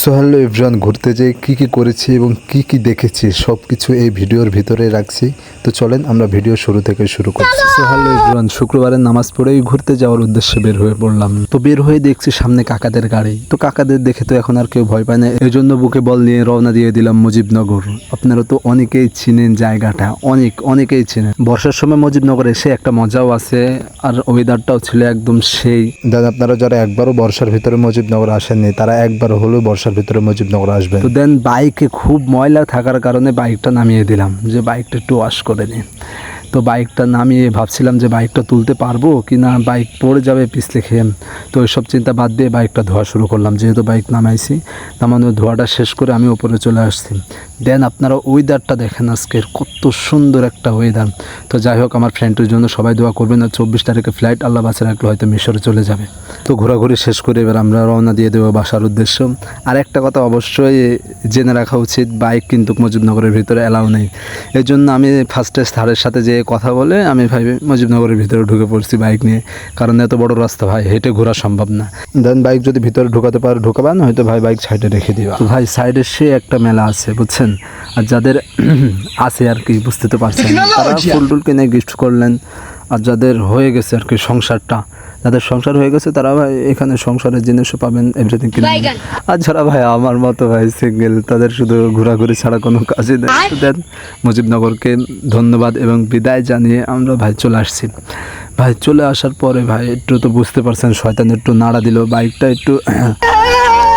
So hello everyone ঘুরতে যেয়ে কী কী করেছি এবং কি কি দেখেছি সব কিছু এই ভিডিওর ভিতরে রাখছি। তো চলেন আমরা ভিডিও শুরু থেকে শুরু করছি। সো হ্যালো এভরিওয়ান শুক্রবারের নামাজ পড়েই ঘুরতে যাওয়ার উদ্দেশ্যে বের হয়ে পড়লাম। তো বের হয়ে দেখছি সামনে কাকাদের গাড়ি। তো কাকাদের দেখে তো এখন আর কেউ ভয় পায় না। এই জন্য বুকে বল নিয়ে রওনা দিয়ে দিলাম মুজিবনগর। আপনারা তো অনেকেই চিনেন জায়গাটা। অনেক অনেকেই চিনেন। বর্ষার সময় মুজিবনগর এসে একটা মজাও আছে আর ওয়েদারটাও ছিল একদম সেই। দাদা আপনারা যারা একবারও বর্ষার ভিতরে মুজিবনগর আসেননি তারা একবার হলেও বর্ষার ভিতরে মুজিবনগর আসবেন। তো দেন বাইকে খুব ময়লা থাকার কারণে বাইকটা নামিয়ে দিলাম, যে বাইকটা একটু ওয়াশ করে নিই। তো বাইকটা নামিয়ে ভাবছিলাম যে বাইকটা তুলতে পারব কি না, বাইক পড়ে যাবে পিছলে খেয়ে। তো ওইসব চিন্তা বাদ দিয়ে বাইকটা ধোয়া শুরু করলাম। যেহেতু বাইক নামাইছি, নামানোর ধোয়াটা শেষ করে আমি ওপরে চলে আসছি। দেন আপনারা ওয়েদারটা দেখেন আজকের, কত সুন্দর একটা ওয়েদার তো যাই হোক, আমার ফ্রেন্ডের জন্য সবাই দোয়া করবেন, আর চব্বিশ তারিখে ফ্লাইট আল্লাহ বাসে রাখলে হয়তো মিশরে চলে যাবে। তো ঘোরাঘুরি শেষ করে এবার আমরা রওনা দিয়ে দেবো বাসার উদ্দেশ্য। আর একটা কথা অবশ্যই জেনে রাখা উচিত, বাইক কিন্তু মুজিবনগরের ভিতরে অ্যালাউ নেই। এই জন্য আমি ফার্স্টে স্যারের সাথে যে কথা বলে আমি ভাই মুজিবনগরের ভিতরে ঢুকে পড়ছি বাইক নিয়ে। কারণ এত বড় রাস্তা ভাই হেঁটে ঘোরা সম্ভব না। দেন বাইক যদি ভিতরে ঢুকাতে পারে ঢুকাবেন হয়তো ভাই বাইক সাইডে রেখে দিবা। ভাই সাইডে সে একটা মেলা আছে বুঝছেন? আর যাদের আছে আর কি বুঝতে তো পারছেন তারা ফুল টুল কিনে গিফট করলেন। আর যাদের হয়ে গেছে আর কি সংসারটা যাদের সংসার হয়ে গেছে তারা ভাই এখানে সংসারের জিনিসও পাবেন এভরিথিং কিনে। আর যারা ভাই আমার মতো ভাই সিঙ্গেল তাদের শুধু ঘোরাঘুরি ছাড়া কোনো কাজই নেই। দেন মুজিবনগরকে ধন্যবাদ এবং বিদায় জানিয়ে আমরা ভাই চলে আসছি। ভাই চলে আসার পরে ভাই একটু তো বুঝতে পারছেন শয়তান একটু নাড়া দিল বাইকটা একটু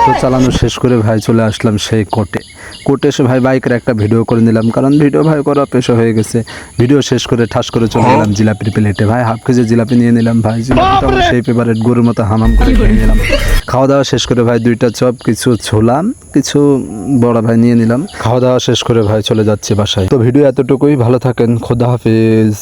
তো চালানো শেষ করে ভাই চলে আসলাম সেই কোর্টে কোর্টে এসে ভাই বাইকের একটা ভিডিও করে নিলাম কারণ ভিডিও ভাই করা পেশা হয়ে গেছে। ভিডিও শেষ করে ঠাস করে চলে গেলাম জিলাপির প্লেটে। ভাই হাফ কেজি জিলাপি নিয়ে নিলাম ভাই জিলাপিটা সেই পেপারের গরুর মতো হামাম করে খেয়ে নিলাম। খাওয়া দাওয়া শেষ করে ভাই দুইটা চপ কিছু ছোলাম কিছু বড় ভাই নিয়ে নিলাম। খাওয়া দাওয়া শেষ করে ভাই চলে যাচ্ছি বাসায়। তো ভিডিও এতটুকুই ভালো থাকেন খোদা হাফিজ।